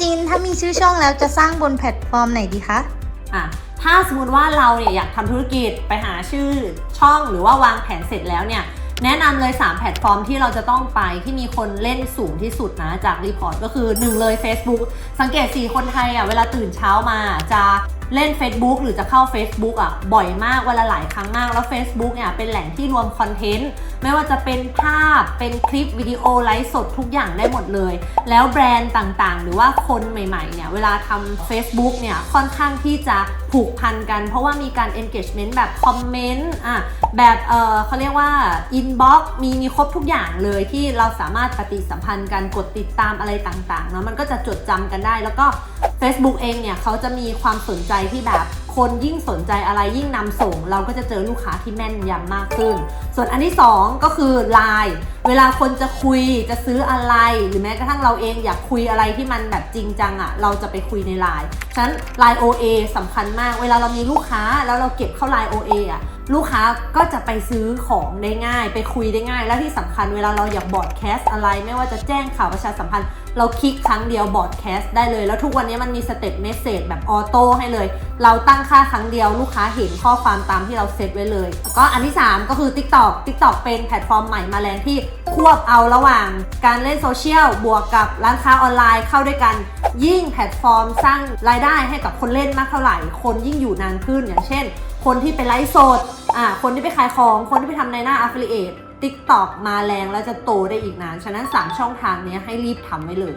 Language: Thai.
จินถ้ามีชื่อช่องแล้วจะสร้างบนแพลตฟอร์มไหนดีคะ อะถ้าสมมติว่าเราเนี่ยอยากทำธุรกิจไปหาชื่อช่องหรือว่าวางแผนเสร็จแล้วเนี่ยแนะนำเลย 3 แพลตฟอร์มที่เราจะต้องไปที่มีคนเล่นสูงที่สุดนะ จากรีพอร์ตก็คือ 1 เลย Facebook สังเกตสีคนไทยอะเวลาตื่นเช้ามาจะ เล่น Facebook หรือจะเข้า Facebook อะบ่อยมากเวลาหลายครั้งมากแล้ว Facebook เนี่ยเป็นแหล่งที่รวมคอนเทนต์ไม่ว่าจะเป็นภาพเป็นคลิปวิดีโอไลฟ์สดทุกอย่างได้หมดเลย แล้วแบรนด์ต่างๆ หรือว่าคนใหม่ๆเนี่ยเวลาทำ Facebook เนี่ยค่อนข้างที่จะผูกพันกัน เพราะว่ามีการ engagement แบบคอมเมนต์อะแบบเออเขาเรียกว่า inbox มีมีครบทุกอย่างเลยที่เราสามารถปฏิสัมพันธ์กันกดติดตามอะไรต่างๆเนาะมันก็จะจดจำกันได้แล้วก็ Facebook เองเนี่ยเขาจะมีความสนใจที่แบบคนยิ่งสนใจอะไรยิ่งนำส่ง เราก็จะเจอลูกค้าที่แม่นยำมากขึ้น ส่วนอันที่ 2 ก็คือ Line เวลาคนจะคุยจะซื้ออะไร หรือแม้กระทั่งเราเองอยากคุยอะไรที่มันแบบจริงจังอะ่ะ เราจะไปคุยใน Line ฉะนั้น Line OA สำคัญมาก เวลาเรามีลูกค้าแล้วเราเก็บเข้า Line OA อะลูกค้าก็จะไปซื้อของได้ง่าย ไปคุยได้ง่าย และที่สำคัญเวลาเราอยากบอดแคสอะไร ไม่ว่าจะแจ้งข่าวประชาสัมพันธ์ เราคลิกครั้งเดียวบอดแคสได้เลย แล้วทุกวันนี้มันมีสเต็ปเมสเซจแบบออโต้ให้เลย เราตั้งค่าครั้งเดียวลูกค้าเห็นข้อความตามที่เราเซตไว้เลย แล้วก็อันที่ 3 ก็คือ TikTok TikTok เป็นแพลตฟอร์มใหม่มาแรงที่ควบเอาระหว่างการเล่นโซเชียลบวกกับร้านค้าออนไลน์เข้าด้วยกัน ยิ่งแพลตฟอร์มสร้างรายได้ให้กับคนเล่นมากเท่าไหร่ คนยิ่งอยู่นานขึ้น อย่างเช่น คนที่ไปไลฟ์สดอ่าคนที่ไปขายของ คนที่ไปทำในหน้า affiliate TikTok มาแรงแล้วจะโตได้อีกนาน ฉะนั้น 3 ช่องทางนี้ให้รีบทำไว้เลย